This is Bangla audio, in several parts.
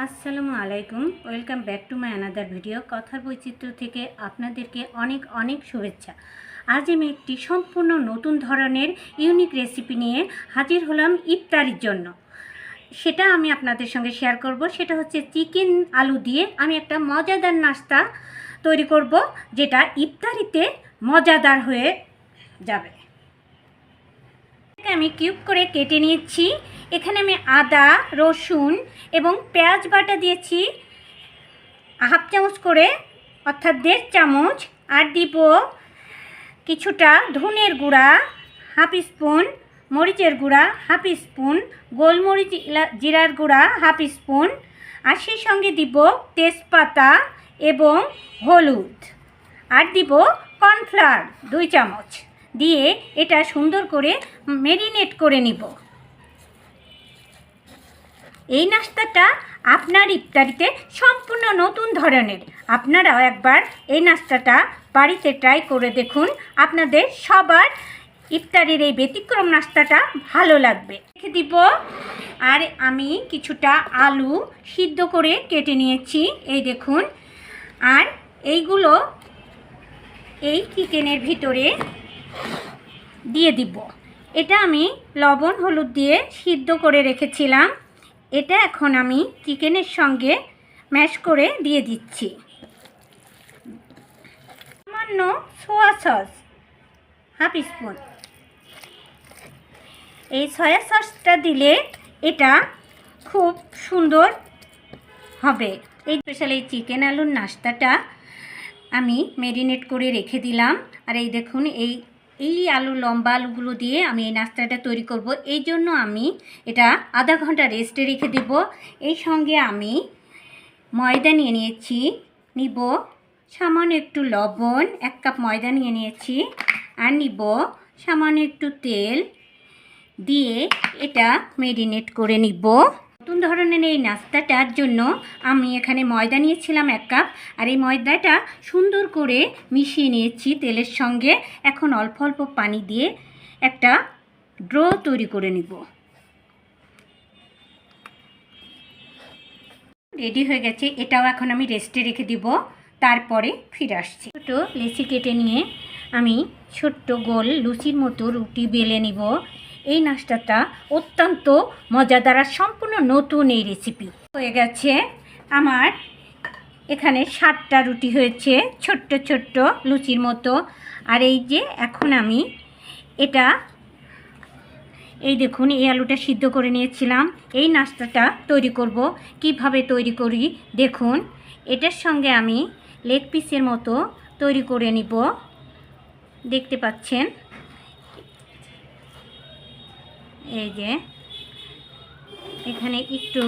আসসালামু আলাইকুম। Welcome back to my another video. কথার বৈচিত্র্য থেকে আপনাদেরকে অনেক অনেক শুভেচ্ছা। আজ আমি একটি সম্পূর্ণ নতুন ধরনের ইউনিক রেসিপি নিয়ে হাজির হলাম ইফতারির জন্য। সেটা আমি আপনাদের সঙ্গে শেয়ার করব। সেটা হচ্ছে চিকেন আলু দিয়ে আমি একটা মজাদার নাস্তা তৈরি করব, যেটা ইফতারিতে মজাদার হয়ে যাবে। আমি কিউব করে কেটে নিয়েছি। এখানে আমি আদা, রসুন এবং পেঁয়াজ বাটা দিয়েছি। হাফ চামচ করে, অর্থাৎ দেড় চামচ। আর দিব কিছুটা ধনের গুঁড়া, হাফ স্পুন মরিচের গুঁড়া, হাফ স্পুন গোলমরিচ জিরার গুঁড়া, হাফ স্পুন। আর সেই সঙ্গে দিব তেজপাতা এবং হলুদ। আর দিব কর্নফ্লাওয়ার, দুই চামচ। দিয়ে এটা সুন্দর করে মেরিনেট করে নিব। এই নাস্তাটা আপনার ইফতারিতে সম্পূর্ণ নতুন ধরনের। আপনারাও একবার এই নাস্তাটা বাড়িতে ট্রাই করে দেখুন। আপনাদের সবার ইফতারির এই ব্যতিক্রম নাস্তাটা ভালো লাগবে। রেখে দিব। আর আমি কিছুটা আলু সিদ্ধ করে কেটে নিয়েছি। এই দেখুন। আর এইগুলো এই চিকেনের ভিতরে দিয়ে দিব। এটা আমি লবণ, হলুদ দিয়ে সিদ্ধ করে রেখেছিলাম। এটা এখন আমি চিকেনের সঙ্গে ম্যাশ করে দিয়ে দিচ্ছি। সামান্য সোয়া সস হাফ স্পুন এই সয়া সসটা দিলে এটা খুব সুন্দর হবে। এই স্পেশাল এই চিকেন আলুর নাস্তাটা আমি মেরিনেট করে রেখে দিলাম। আর এই দেখুন, এই এই আলু, লম্বা আলুগুলো দিয়ে আমি এই নাস্তাটা তৈরি করব। এই জন্য আমি এটা আধা ঘণ্টা রেস্টে রেখে দেব। এই সঙ্গে আমি ময়দা নিয়ে নিয়েছি, নিব সামান্য একটু লবণ, এক কাপ ময়দা নিয়ে নিয়েছি, আর নিব সামান্য একটু তেল দিয়ে এটা মেরিনেট করে নিব। নতুন ধরনের এই নাস্তাটার জন্য আমি এখানে ময়দা নিয়েছিলাম এক কাপ, আর এই ময়দাটা সুন্দর করে মিশিয়ে নিয়েছি তেলের সঙ্গে। এখন অল্প অল্প পানি দিয়ে একটা ড্রো তৈরি করে নিব। রেডি হয়ে গেছে, এটাও এখন আমি রেস্টে রেখে দিব, তারপরে ফিরে আসছি। ছোটো লেচি কেটে নিয়ে আমি ছোট্ট গোল লুচির মতো রুটি বেলে নিব। এই নাস্তাটা অত্যন্ত মজাদার আর সম্পূর্ণ নতুন এই রেসিপি হয়ে গেছে আমার এখানে সাতটা রুটি হয়েছে, ছোট্ট ছোট্ট লুচির মতো। আর এই যে এখন আমি এটা, এই দেখুন, এই আলুটা সিদ্ধ করে নিয়েছিলাম। এই নাস্তাটা তৈরি করব। কীভাবে তৈরি করি? দেখুন, এটার সঙ্গে আমি লেগ পিসের মতো তৈরি করে নিব। দেখতে পাচ্ছেন? এই যে, এখানে একটু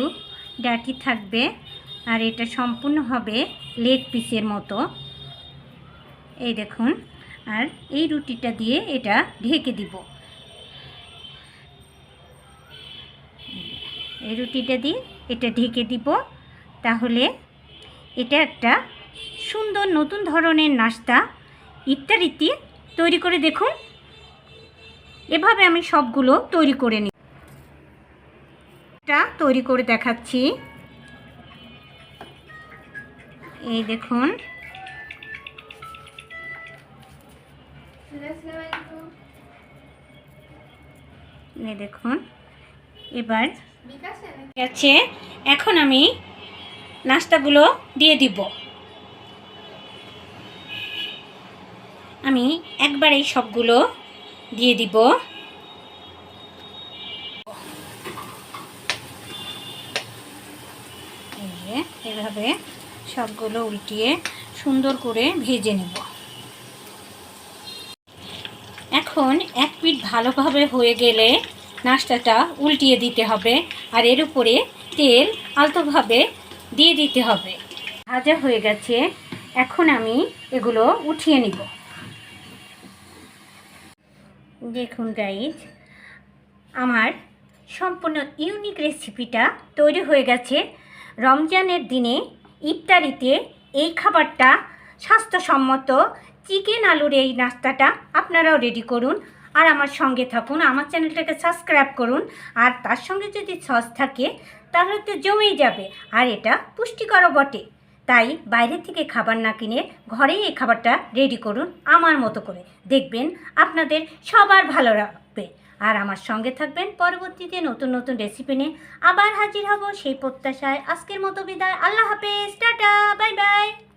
ডাটি থাকবে আর এটা সম্পূর্ণ হবে লেগ পিসের মতো। এই দেখুন, আর এই রুটিটা দিয়ে এটা ঢেকে দিব। এই রুটিটা দিয়ে এটা ঢেকে দিব। তাহলে এটা একটা সুন্দর নতুন ধরনের নাস্তা ইত্যাদি তৈরি করে দেখুন। এভাবে আমি সবগুলো তৈরি করে নিই এটা তৈরি করে দেখাচ্ছি। এই দেখুন। এই দেখুন। এবার গেছে এখন আমি নাস্তাগুলো দিয়ে দিব। আমি একবার এই সবগুলো দিয়ে দিব। এভাবে সবগুলো উল্টিয়ে সুন্দর করে ভেজে নেব। এখন এক পিঠ ভালোভাবে হয়ে গেলে নাস্তাটা উল্টিয়ে দিতে হবে আর এর উপরে তেল আলতোভাবে দিয়ে দিতে হবে। ভাজা হয়ে গেছে। এখন আমি এগুলো উঠিয়ে নিব। দেখুন গাইজ আমার সম্পূর্ণ ইউনিক রেসিপিটা তৈরি হয়ে গেছে। রমজানের দিনে ইফতারিতে এই খাবারটা স্বাস্থ্যসম্মত চিকেন আলুর এই নাস্তাটা আপনারাও রেডি করুন। আর আমার সঙ্গে থাকুন, আমার চ্যানেলটাকে সাবস্ক্রাইব করুন। আর তার সঙ্গে যদি সস থাকে, তাহলে তো জমেই যাবে। আর এটা পুষ্টিকরও বটে। তাই বাইরে থেকে খাবার না কিনে ঘরেই এই খাবারটা রেডি করুন আমার মতো করে। দেখবেন আপনাদের সবার ভালো রাখবে আর আমার সঙ্গে থাকবেন পরবর্তীতে নতুন নতুন রেসিপি নিয়ে। আবার হাজির হব সেই প্রত্যাশায়। আজকের মতো বিদায়। আল্লাহ হাফেজ। টাটা। Bye bye.